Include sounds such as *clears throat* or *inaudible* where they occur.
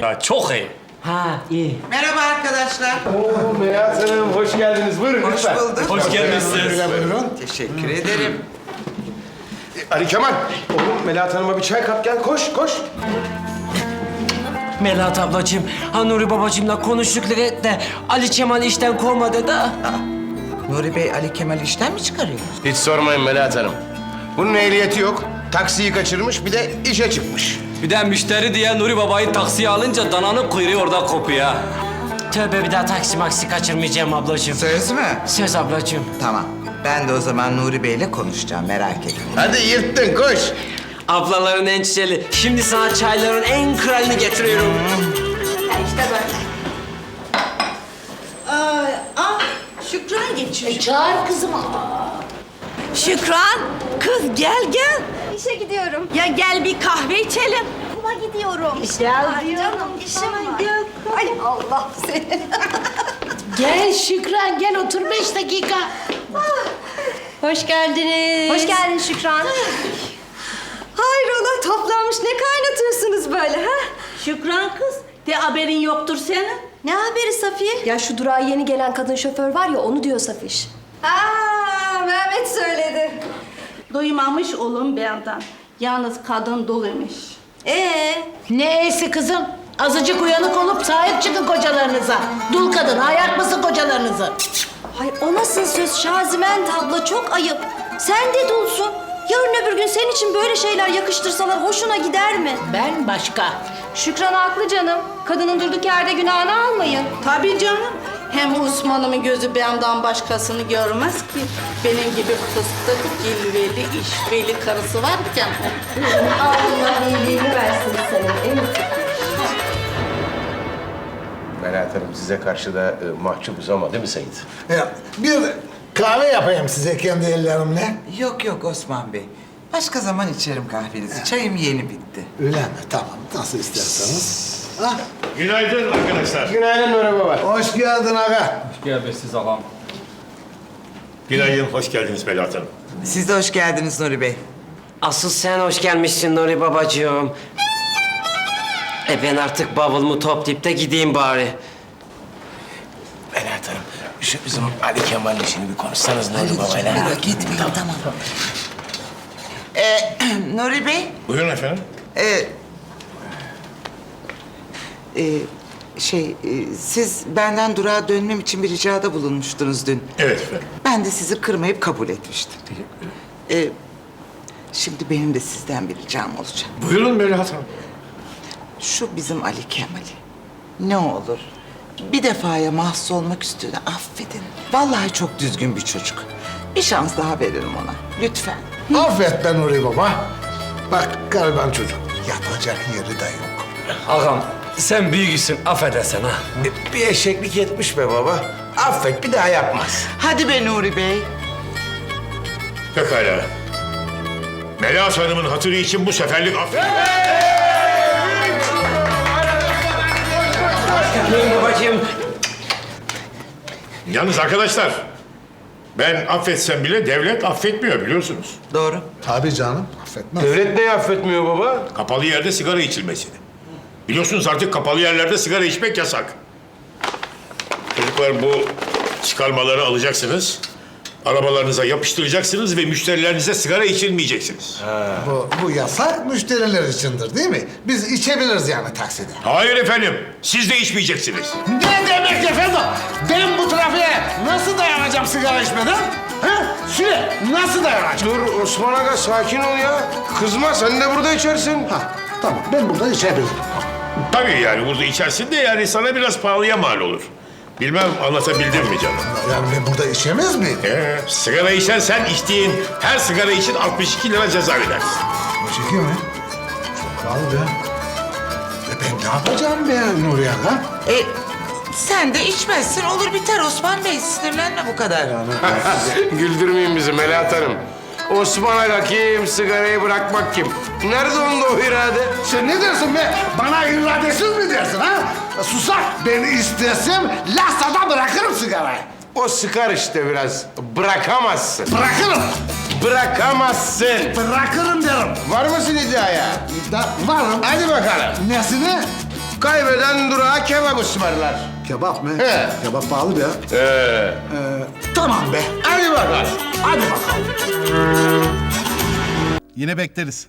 Ya çok iyi. Ha iyi. Merhaba arkadaşlar. Oo, Melahat Hanım hoş geldiniz. Buyurun Hoş lütfen. bulduk. Hoş gelmişsiniz. Teşekkür ederim. Ali Kemal, oğlum Melahat Hanım'a bir çay kap gel. Koş, koş. Melahat ablacığım, ha Nuri babacığımla konuştuk de Ali Kemal işten kovmadı da. Nuri Bey Ali Kemal işten mi çıkarıyor? Hiç sormayın Melahat Hanım. Bunun ehliyeti yok. Taksiyi kaçırmış, bir de işe çıkmış. Bir de müşteri diye Nuri Baba'yı taksiye alınca dananın kuyruğu orada kopuyor ha. Tövbe bir daha taksi maksi kaçırmayacağım ablacığım. Söz mü? Söz ablacığım. Tamam. Ben de o zaman Nuri Bey'le konuşacağım merak etme. Hadi yırttın, koş. Ablaların en çiçeği. Şimdi sana çayların en kralını getiriyorum. Aa, ah, Şükran geçiyor. Çağır kızım. Şükran, kız gel gel. İşe gidiyorum. Ya gel bir kahve içelim. Gidiyorum. Gel Ay canım işim var. gel. Ay Allah seni. Gel Şükran gel otur beş dakika. Hoş geldiniz. Hoş geldin Şükran. Hayrola toplanmış ne kaynatıyorsunuz böyle ha? Şükran kız, de haberin yoktur senin. Ne haberi Safiye? Ya şu durağa yeni gelen kadın şoför var ya onu diyor Safiş. Aa, Mehmet söyledi. Duymamış olun benden. Yalnız kadın doluymuş. Ee, Ne esi kızım? Azıcık uyanık olup sahip çıkın kocalarınıza. Dul kadın ayak mısın kocalarınızı? Hayır o nasıl söz Şazimen abla çok ayıp. Sen de dulsun. Yarın öbür gün senin için böyle şeyler yakıştırsalar hoşuna gider mi? Ben başka. Şükran haklı canım. Kadının durduk yerde günahını almayın. Tabii canım. Hem Osman'ımın gözü benden başkasını görmez ki. Benim gibi fıstık, cilveli, işveli karısı varken. *laughs* Allah iyiliğini versin senin. En Melahat Hanım size karşı da e, mahcubuz ama değil mi Seyit? Ya, bir kahve yapayım size kendi ellerimle. Yok yok Osman Bey. Başka zaman içerim kahvenizi. Çayım yeni bitti. Öyle mi? Tamam. Nasıl isterseniz. Günaydın arkadaşlar. Günaydın Nuri Baba. hoş geldin aga. Gelmişsiniz ağam. Günaydın, hoş geldiniz Melahat Hanım. Siz de hoş geldiniz Nuri Bey. Asıl sen hoş gelmişsin Nuri babacığım. E ben artık bavulumu toplayıp da gideyim bari. Melahat Hanım, şu bizim Ali Kemal'in işini bir konuşsanız Nuri Baba'yla. Merak etmeyin tamam. Ee, *clears throat* Nuri Bey, Buyurun efendim. e, e, şey, e, siz benden durağa dönmem için bir ricada bulunmuştunuz dün. Evet efendim. Ben de sizi kırmayıp kabul etmiştim. Ee, şimdi benim de sizden bir ricam olacak. Buyurun Melahat Hanım. Şu bizim Ali Kemal'i ne olur bir defaya mahsus olmak üstüne affedin. Vallahi çok düzgün bir çocuk. Bir şans daha verelim ona. Lütfen. Affet ben Nuri Baba. Bak gariban çocuk. Yatacak yeri de yok. Ağam, sen büyüksün, affedersen ha. E, Bir eşeklik etmiş be baba. Affet, bir daha yapmaz. Hadi be Nuri Bey. Pekala. Melahat Hanım'ın hatırı için bu seferlik affedin. Nuri babacığım. Yalnız arkadaşlar, ben affetsem bile devlet affetmiyor biliyorsunuz. Doğru. Tabii canım. Affetmez. Devlet neyi affetmiyor baba? Kapalı yerde sigara içilmesini. Biliyorsunuz artık kapalı yerlerde sigara içmek yasak. Çocuklar bu çıkarmaları alacaksınız. Arabalarınıza yapıştıracaksınız ve müşterilerinize sigara içilmeyeceksiniz. Bu, bu yasak müşteriler içindir değil mi? Biz içebiliriz yani takside. Hayır efendim, siz de içmeyeceksiniz. Ne demek efendim? Ben bu trafiğe nasıl dayanacağım sigara içmeden? Ha? Süle nasıl dayanacağım? Dur Osman Aga sakin ol ya. Kızma sen de burada içersin. Ha, tamam ben burada içebilirim. Tabii yani burada içersin de yani sana biraz pahalıya mal olur. Bilmem anlatabildim mi canım? Yani ben burada içemez miyim? Ee, sigara içersen içtiğin her sigara için 62 lira ceza ödersin. Çekiyor mu? Çok pahalı be. E ben ne yapacağım be Nuri Aga? E, sen de içmezsin olur biter Osman Bey. Sinirlenme bu kadar. *laughs* Güldürmeyin bizi Melahat Hanım. Osman Aga kim, sigarayı bırakmak kim? Nerede onda o irade? Sen ne dersin be? Bana iradesiz mi dersin ha? Susak. Ben istesem lasada bırakırım sigarayı. O sıkar işte biraz. Bırakamazsın. Bırakırım. Bırakamazsın. Bırakırım derim. Var mısın iddiaya? Da, varım. Hadi bakalım. Nesini? Kaybeden durağa kebap ısmarlar. Kebap mı? He. Kebap pahalı be. Ee, Ee, tamam be. hadi bakalım. Hadi bakalım. Yine bekleriz.